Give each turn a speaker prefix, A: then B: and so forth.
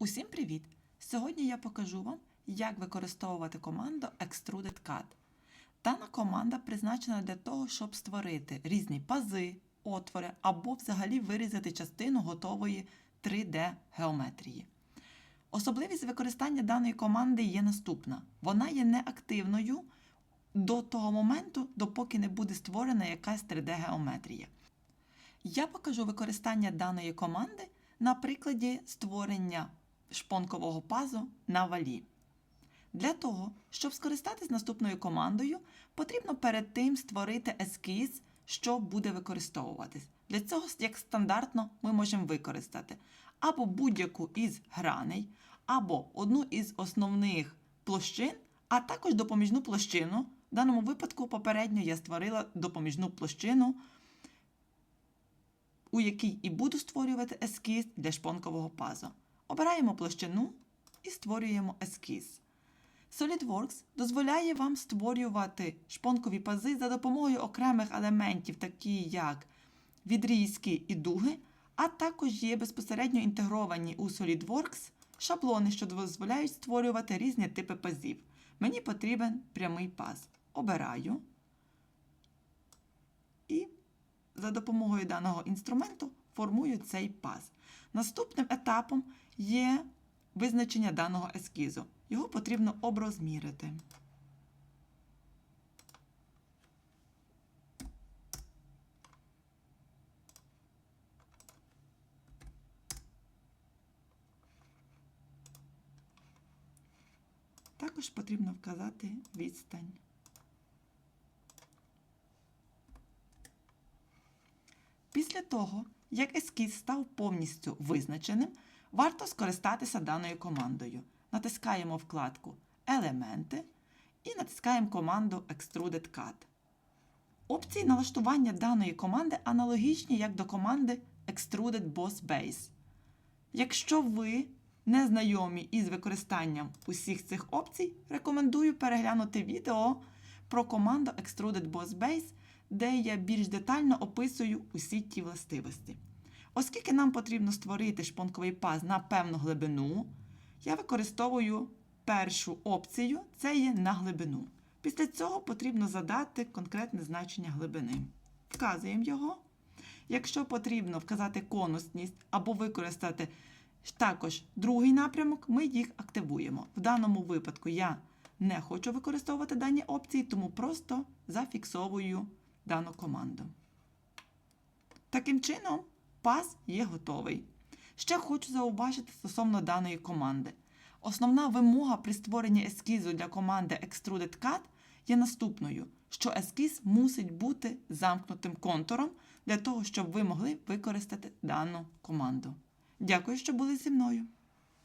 A: Усім привіт! Сьогодні я покажу вам, як використовувати команду Extruded Cut. Дана команда призначена для того, щоб створити різні пази, отвори або взагалі вирізати частину готової 3D геометрії. Особливість використання даної команди є наступна: вона є неактивною до того моменту, допоки не буде створена якась 3D геометрія. Я покажу використання даної команди на прикладі створення шпонкового пазу на валі. Для того, щоб скористатись наступною командою, потрібно перед тим створити ескіз, що буде використовуватись. Для цього, як стандартно, ми можемо використати або будь-яку із граней, або одну із основних площин, а також допоміжну площину. В даному випадку попередньо я створила допоміжну площину, у якій і буду створювати ескіз для шпонкового пазу. Обираємо площину і створюємо ескіз. SolidWorks дозволяє вам створювати шпонкові пази за допомогою окремих елементів, такі як відрізки і дуги, а також є безпосередньо інтегровані у SolidWorks шаблони, що дозволяють створювати різні типи пазів. Мені потрібен прямий паз. Обираю і за допомогою даного інструменту формую цей паз. Наступним етапом є визначення даного ескізу. Його потрібно оброзмірити. Також потрібно вказати відстань. Після того, як ескіз став повністю визначеним, варто скористатися даною командою. Натискаємо вкладку Елементи і натискаємо команду Extruded Cut. Опції налаштування даної команди аналогічні як до команди Extruded Boss Base. Якщо ви не знайомі із використанням усіх цих опцій, рекомендую переглянути відео про команду Extruded Boss Base, де я більш детально описую усі ті властивості. Оскільки нам потрібно створити шпонковий паз на певну глибину, я використовую першу опцію це є на глибину. Після цього потрібно задати конкретне значення глибини. Вказуємо його. Якщо потрібно вказати конусність або використати також другий напрямок, ми їх активуємо. В даному випадку я не хочу використовувати дані опції, тому просто зафіксовую дану команду. Таким чином, паз є готовий. Ще хочу зауважити стосовно даної команди. Основна вимога при створенні ескізу для команди Extruded Cut є наступною, що ескіз мусить бути замкнутим контуром для того, щоб ви могли використати дану команду. Дякую, що були зі мною.